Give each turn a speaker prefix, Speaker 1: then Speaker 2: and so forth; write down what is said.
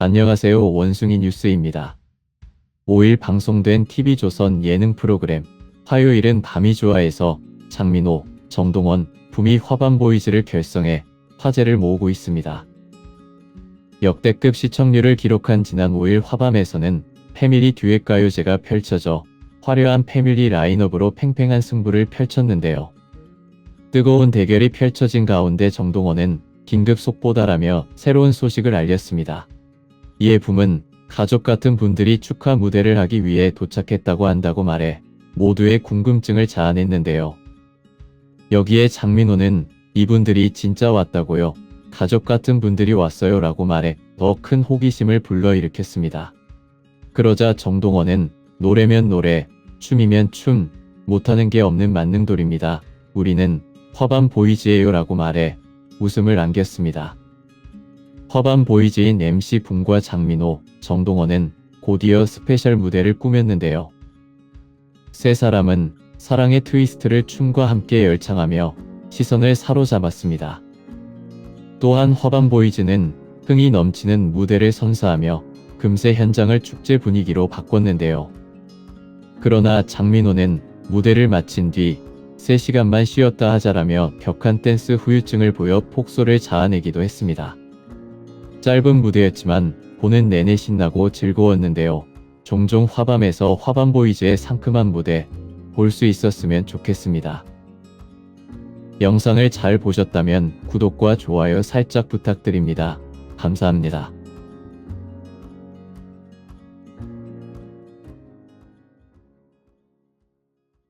Speaker 1: 안녕하세요. 원숭이 뉴스입니다. 5일 방송된 TV조선 예능 프로그램 화요일은 밤이 좋아에서 장민호, 정동원, 부미 화반보이즈를 결성해 화제를 모으고 있습니다. 역대급 시청률을 기록한 지난 5일 화밤에서는 패밀리 듀엣 가요제가 펼쳐져 화려한 패밀리 라인업으로 팽팽한 승부를 펼쳤는데요. 뜨거운 대결이 펼쳐진 가운데 정동원은 긴급 속보다라며 새로운 소식을 알렸습니다. 이에 붐은 가족 같은 분들이 축하 무대를 하기 위해 도착했다고 한다고 말해 모두의 궁금증을 자아냈는데요. 여기에 장민호는 이분들이 진짜 왔다고요. 가족 같은 분들이 왔어요 라고 말해 더 큰 호기심을 불러일으켰습니다. 그러자 정동원은 노래면 노래, 춤이면 춤, 못하는 게 없는 만능돌입니다. 우리는 화반 보이즈예요 라고 말해 웃음을 안겼습니다. 화반 보이즈인 MC 붐과 장민호, 정동원은 곧이어 스페셜 무대를 꾸몄는데요. 세 사람은 사랑의 트위스트를 춤과 함께 열창하며 시선을 사로잡았습니다. 또한 화반 보이즈는 흥이 넘치는 무대를 선사하며 금세 현장을 축제 분위기로 바꿨는데요. 그러나 장민호는 무대를 마친 뒤 3시간만 쉬었다 하자라며 격한 댄스 후유증을 보여 폭소를 자아내기도 했습니다. 짧은 무대였지만 보는 내내 신나고 즐거웠는데요. 종종 화밤에서 화밤보이즈의 상큼한 무대 볼 수 있었으면 좋겠습니다. 영상을 잘 보셨다면 구독과 좋아요 살짝 부탁드립니다. 감사합니다.